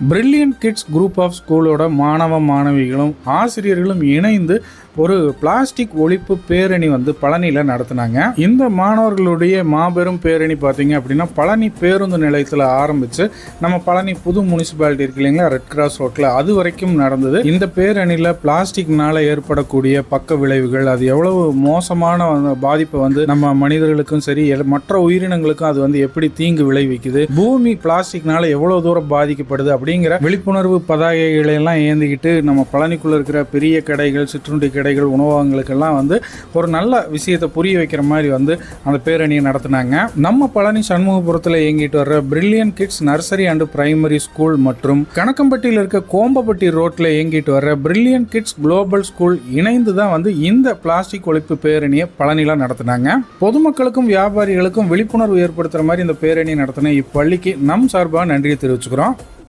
Brilliant kids group of ஸ்கூலோட மாணவ மாணவிகளும் ஆசிரியர்களும் இணைந்து ஒரு பிளாஸ்டிக் ஒழிப்பு பேரணி வந்து பழனியில் நடத்தினாங்க. இந்த மாணவர்களுடைய மாபெரும் பேரணி பார்த்தீங்க அப்படின்னா பழனி பேருந்து நிலையத்தில் ஆரம்பித்து நம்ம பழனி புது முனிசிபாலிட்டி இருக்கு இல்லைங்களா ரெட் கிராஸ் ரோட்டில் அது வரைக்கும் நடந்தது. இந்த பேரணியில் பிளாஸ்டிக்னால ஏற்படக்கூடிய பக்க விளைவுகள் அது எவ்வளவு மோசமான பாதிப்பை வந்து நம்ம மனிதர்களுக்கும் சரி மற்ற உயிரினங்களுக்கும் அது வந்து எப்படி தீங்கு விளைவிக்குது பூமி பிளாஸ்டிக்னால எவ்வளோ தூரம் பாதிக்கப்படுது அப்படிங்கிற விழிப்புணர்வு பதாகைகளை எல்லாம் ஏந்திக்கிட்டு நம்ம பழனிக்குள்ள இருக்கிற பெரிய கடைகள் சிற்றுண்டி கடைகள் உணவகங்களுக்கெல்லாம் வந்து ஒரு நல்ல விஷயத்தை புரிய வைக்கிற மாதிரி வந்து அந்த பேரணியை நடத்தினாங்க. நம்ம பழனி சண்முகபுரத்தில் இயங்கிட்டு வர்ற brilliant kids nursery and primary school மற்றும் கணக்கம்பட்டியில் இருக்க கோம்பப்பட்டி ரோட்டில் இயங்கிட்டு வர்ற பிரில்லியன் கிட்ஸ் குளோபல் ஸ்கூல் இணைந்து தான் வந்து இந்த பிளாஸ்டிக் ஒழிப்பு பேரணியை பழனியில் நடத்தினாங்க. பொதுமக்களுக்கும் வியாபாரிகளுக்கும் விழிப்புணர்வு ஏற்படுத்துகிற மாதிரி இந்த பேரணி நடத்தின இப்பள்ளிக்கு நம் சார்பாக நன்றியை தெரிவிச்சுக்கிறோம்.